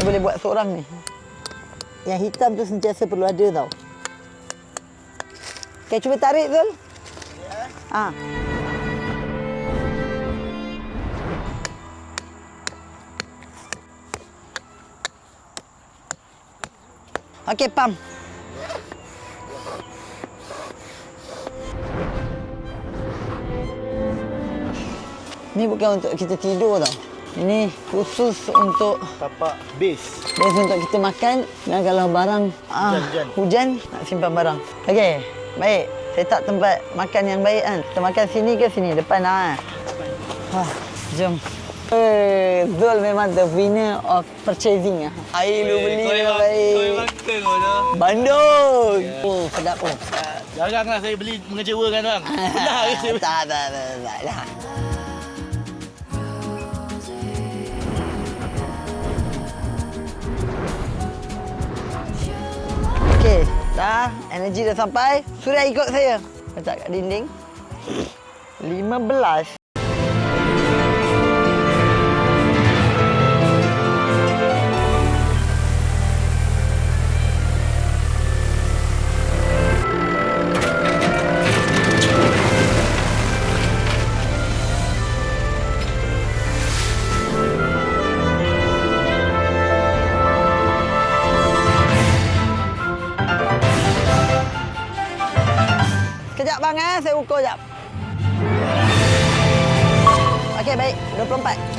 Boleh buat seorang ni. Yang hitam tu sentiasa perlu ada tau. Okay, cuba tarik Zul. Ya. Ah. Okey, pam. Ni bukan untuk kita tidur tau. Ini khusus untuk Tapak base. Best untuk kita makan dan kalau barang ah, Hujan-hujan. hujan nak simpan barang. Okey, baik. Saya tak tempat makan yang baik kan. Kita makan sini ke sini? Depan lah. Wah, jom. Eh, Zul memang the winner of purchasing ah. Air lu beli memang baik. makan kau. Bandung. Oh, sedap oh. Jaranglah saya beli mengecewakan saya tak, tak, tak, tak, tak. Dah. Energi dah sampai. Suria ikut saya. Letak kat dinding. 15. Sekejap bang eh, saya ukur jap. Okey baik, 24.